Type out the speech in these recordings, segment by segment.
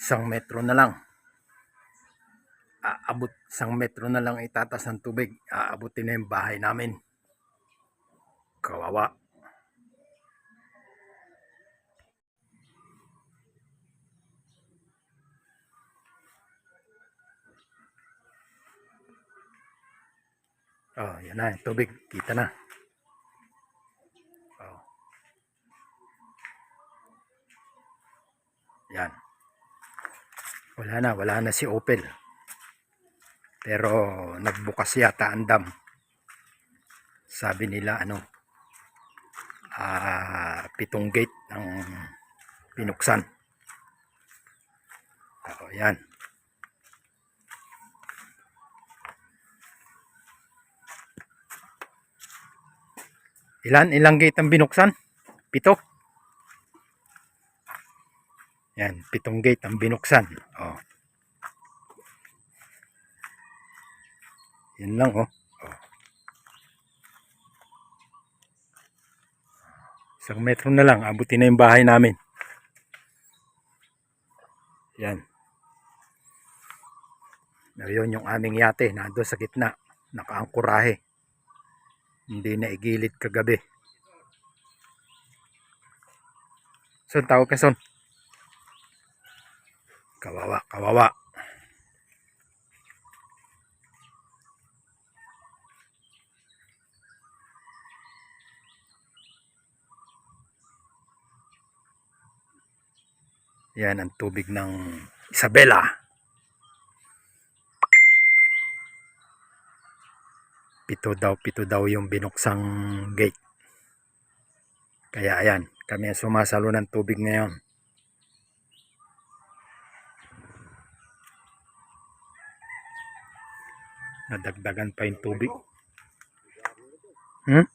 isang metro na lang. Aabot isang metro na lang itatas ng tubig. Aabutin na yung bahay namin. Kawawa. Oh, yan na, yung tubig. Kita na. Oh. Yan. Wala na, wala na si Opel. Pero nagbukas yata ang dam. Sabi nila ano, ah, pitong gate ang pinuksan. Oh, yan. Ilan? Ilang gate ang binuksan? Pito? Yan, pitong gate ang binuksan. Oh. Yan lang oh. oh. Isang metro na lang, abutin na yung bahay namin. Yan. Ngayon yung aming yate, nando sa gitna, nakaangkurahe. Hindi na igilid kagabi. Son, tawag ka son. Kawawa, kawawa. Yan ang tubig ng Isabela. Pito daw, pito daw yung binuksang gate. Kaya ayan, kami ang sumasalo ng tubig ngayon. Nadagdagan pa yung tubig. Hmm?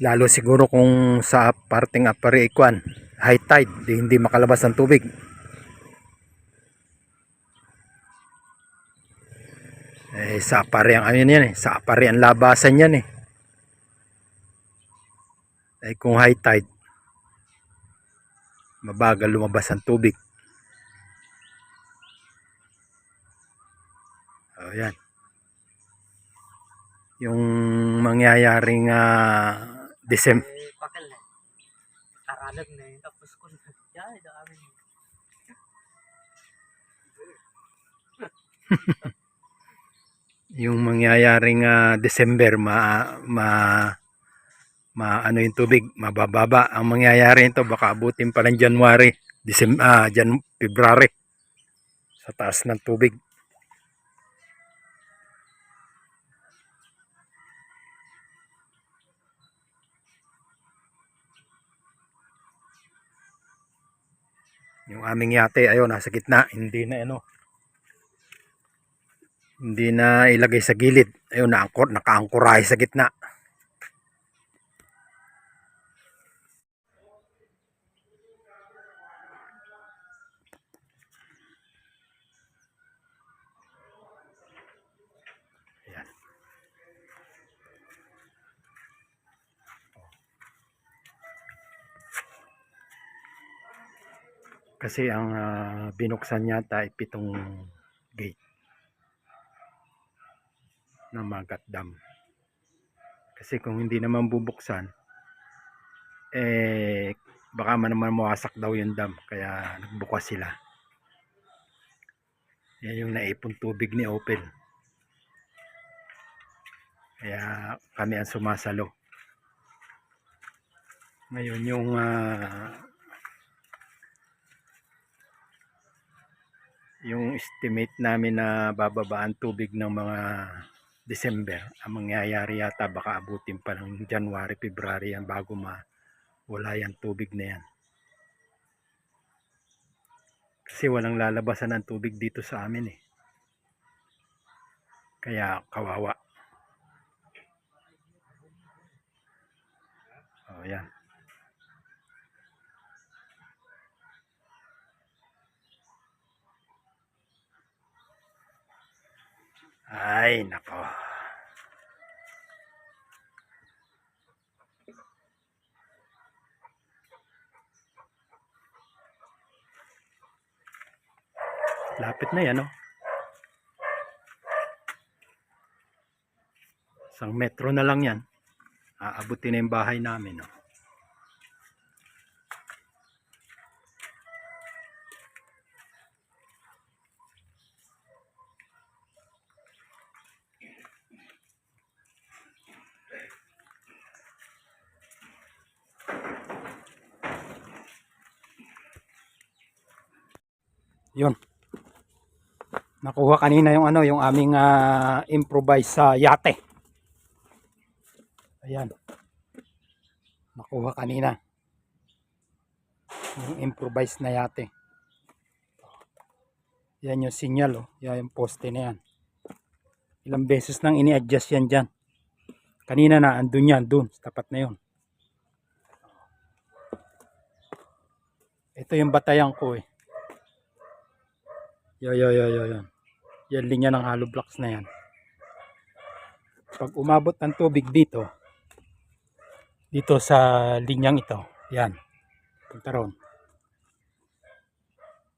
Lalo siguro kung sa parting apari ikwan, high tide, di hindi makalabas ng tubig. Eh, sa apari ang ano yan eh, sa apari ang labasan yan eh. Eh kung high tide, mabagal lumabas ang tubig. Oh, yan. Yung mangyayaring ah, December Eh, bakal na. Karalag na yun. Tapos ko na. Yan, ito kami. yung mangyayaring ah, December ma ma ma ano yung tubig mabababa ang mangyayari nito. Baka abutin pa ng January December ah, Jan February sa taas ng tubig. Yung aming yate ayun nasa gitna. Hindi na ano hindi na ilagay sa gilid. Ayun naangkor nakaangkorahe sa gitna kasi ang ah, binuksan yata ay pitong gate ng Magat Dam. Kasi kung hindi naman bubuksan, eh, baka man naman mawasak daw yung dam. Kaya nagbukas sila. Yan yung naipon tubig ni Opel. Kaya kami ang sumasalo. Ngayon yung ah, yung estimate namin na bababa ang tubig ng mga December, ang mangyayari yata baka abutin pa ng January, February yan bago ma wala yan tubig na yan. Kasi walang lalabasan ng tubig dito sa amin eh. Kaya kawawa. Oh, yan. Ay, nako. Lapit na yan, no? Isang metro na lang yan. Aabutin na yung bahay namin, no? Yun. Nakuha kanina yung ano, yung aming ah, improvise sa yate. Ayan. Nakuha kanina. Yung improvise na yate. Yan yung sinyal, oh. Yan yung poste na yan. Ilang beses nang ini-adjust yan dyan. Kanina na, andun yan, dun. Tapat na yun. Ito yung batayan ko eh. Yo, yo, yo, yo, yan. Yan linya ng hollow blocks na yan. Pag umabot ng tubig dito, dito sa linyang ito, yan. Punta ron.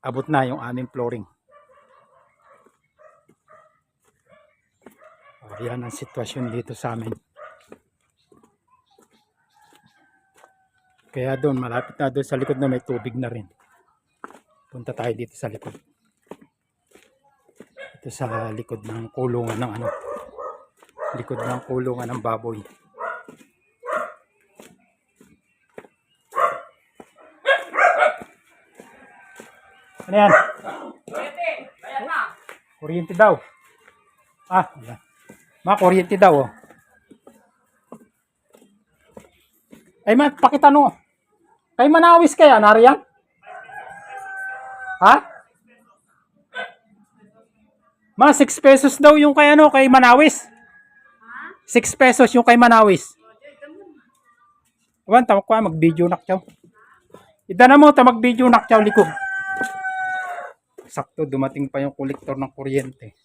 Abot na yung aming flooring. O, yan ang sitwasyon dito sa amin. Kaya doon, malapit na doon sa likod na may tubig na rin. Punta tayo dito sa likod ito sa likod ng kulungan ng ano likod ng kulungan ng baboy ano yan? kuryente daw ah wala ma kuryente daw oh. ay ma pakita no kay manawis kaya nariyan ha? Ma, 6 pesos daw yung kay ano, kay Manawis. 6 pesos yung kay Manawis. Wan, tawag ko ah, mag-video nak chow. Ida na mo, ta mag-video nak chow likod. Sakto, dumating pa yung kolektor ng kuryente.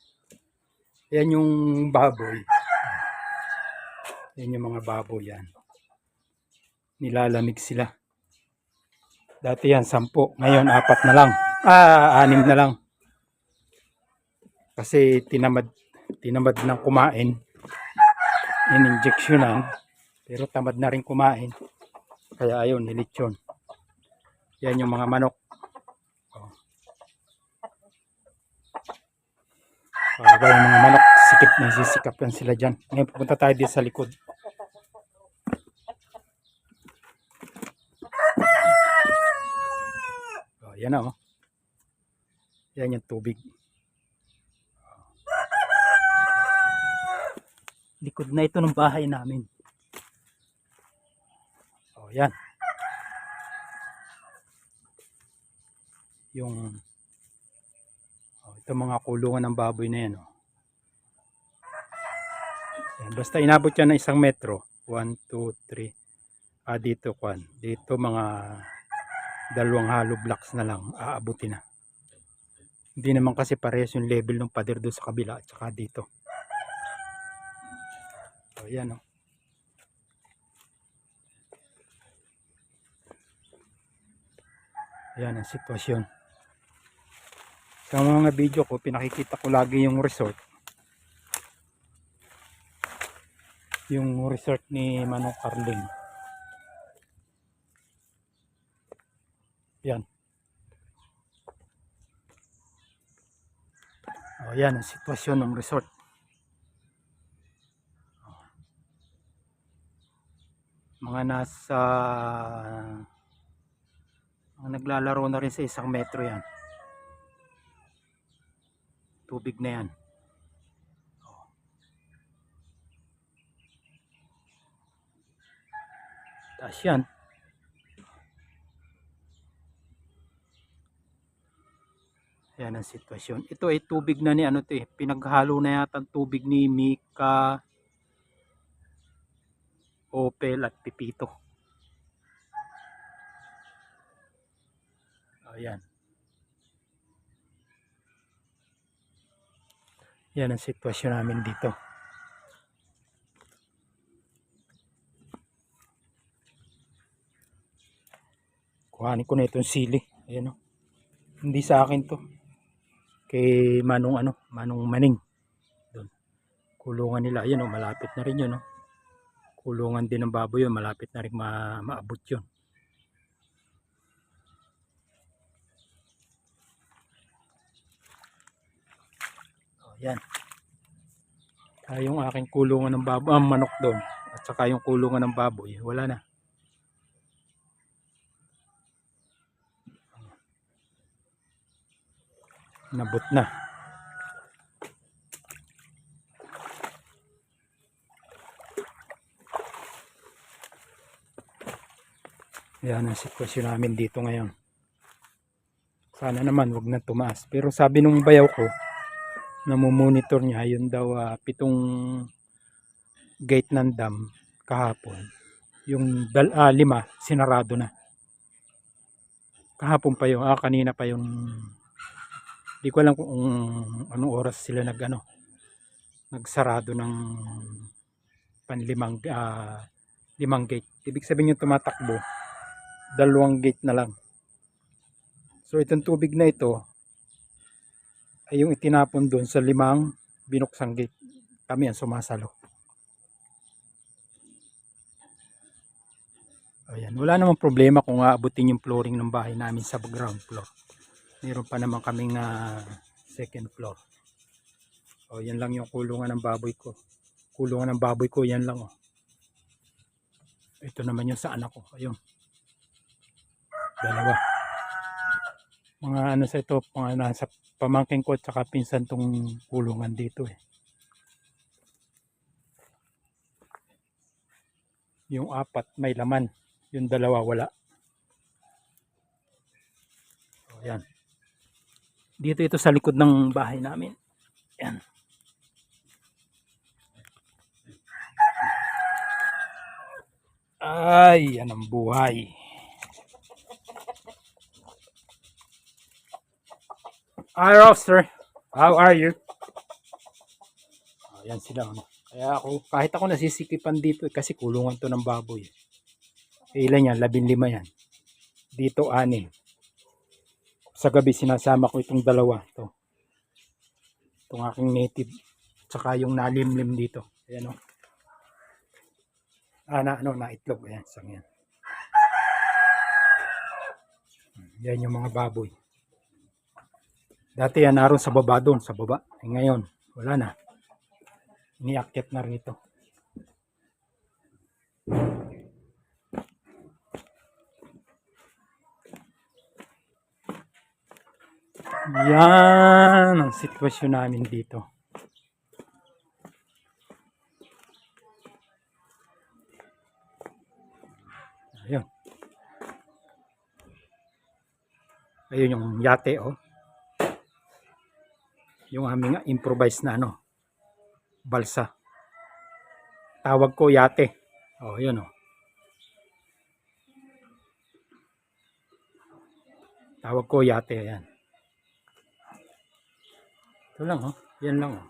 Yan yung baboy. Yan yung mga baboy yan. Nilalamig sila. Dati yan, 10. Ngayon, apat na lang. Ah, anim na lang kasi tinamad tinamad ng kumain. In-injectionan pero tamad na rin kumain. Kaya ayun nilitsyon. Yan yung mga manok. Oh. Pagka yung mga manok sikip na sisikap yan sila dyan. Ngayon pupunta tayo dito sa likod. Oh, yan na oh. Yan yung tubig likod na ito ng bahay namin. Oh, yan. Yung oh, ito mga kulungan ng baboy na yan. Oh. Yan, basta inabot yan ng isang metro. 1, 2, 3. Ah, dito kwan. Dito mga dalawang hollow blocks na lang aabutin na. Hindi naman kasi parehas yung level ng pader doon sa kabila at saka dito. So, yan o. Yan ang sitwasyon. Sa mga video ko, pinakikita ko lagi yung resort. Yung resort ni Manong Carling. Yan. O, yan ang sitwasyon ng resort. Mga nasa mga naglalaro na rin sa isang metro yan. Tubig na yan. Taas yan. Yan ang sitwasyon. Ito ay tubig na ni ano to eh pinaghalo na yata tubig ni Mika Opel at Pipito. Ayan. Yan ang sitwasyon namin dito. Kuhanin ko na itong sili. Ayan o. Hindi sa akin to. Kay Manong ano, Manong Maning. Doon. Kulungan nila. Ayan o, malapit na rin yun o. Kulungan din ng baboy yun. Malapit na rin ma maabot yun. O, yan. Kaya yung aking kulungan ng baboy, ang manok doon. At saka yung kulungan ng baboy, wala na. Nabot na. Yan ang sitwasyon namin dito ngayon. Sana naman wag na tumaas. Pero sabi nung bayaw ko, namumonitor niya, yun daw ah, pitong gate ng dam kahapon. Yung dal, ah, lima, sinarado na. Kahapon pa yung, ah, kanina pa yung Di ko alam kung anong oras sila nag ano, nagsarado ng panlimang ah, limang gate. Ibig sabihin yung tumatakbo, dalawang gate na lang. So itong tubig na ito ay yung itinapon doon sa limang binuksang gate. Kami ang sumasalo. Ayan, wala namang problema kung aabutin yung flooring ng bahay namin sa ground floor meron pa naman kaming ah, second floor o yan lang yung kulungan ng baboy ko kulungan ng baboy ko yan lang oh. ito naman yung sa anak ko ayun dalawa mga ano sa ito mga nasa pamangking ko at saka pinsan tong kulungan dito eh yung apat may laman yung dalawa wala o yan dito ito sa likod ng bahay namin. Yan. Ay, yan ang buhay. Hi, Roster. How are you? Ayan sila. Ano. Kaya ako, kahit ako nasisikipan dito, eh, kasi kulungan to ng baboy. Ilan yan? Labing lima yan. Dito, anim sa gabi sinasama ko itong dalawa to itong aking native tsaka yung nalimlim dito ayan o ah na ano na itlog ayan sang yan yan yung mga baboy dati yan naroon sa baba doon sa baba eh, ngayon wala na iniakyat na rito Yan ang sitwasyon namin dito. Ayun. Ayun yung yate oh. Yung aming improvised na ano. Balsa. Tawag ko yate. Oh, yun oh. Tawag ko yate yan. Ito lang oh. Yan lang oh.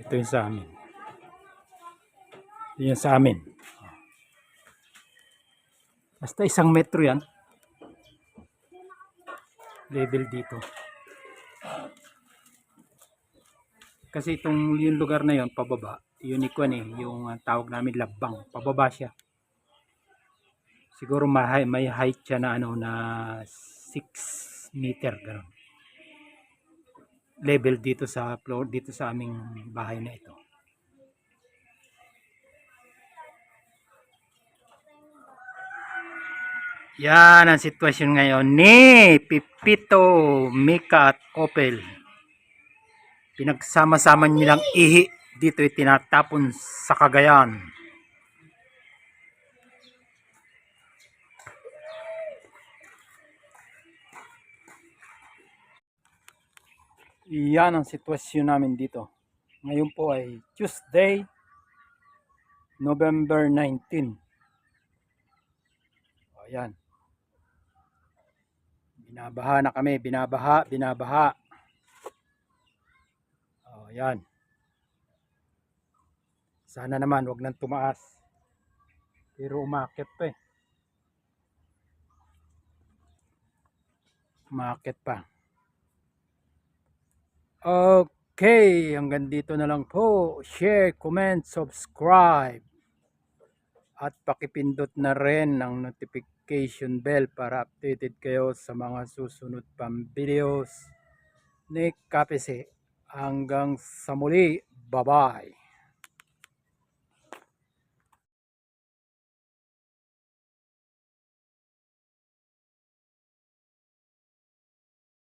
Ito yung sa amin. Ito yung sa amin. Basta isang metro yan. Level dito. Kasi itong yung lugar na yon pababa. Unique one eh. Yung ah, tawag namin labang. Pababa siya siguro may, may height siya na ano na 6 meter ganun. level dito sa floor dito sa aming bahay na ito yan ang sitwasyon ngayon ni Pipito, Mika at Opel pinagsama-sama nilang ihi dito itinatapon sa Cagayan Iyan ang sitwasyon namin dito. Ngayon po ay Tuesday, November 19. O, yan. Binabaha na kami, binabaha, binabaha. Oh, yan. Sana naman wag nang tumaas. Pero umakit pa eh. Umakit pa. Okay, hanggang dito na lang po. Share, comment, subscribe. At pakipindot na rin ang notification bell para updated kayo sa mga susunod pang videos ni Kapese. Hanggang sa muli. Bye-bye.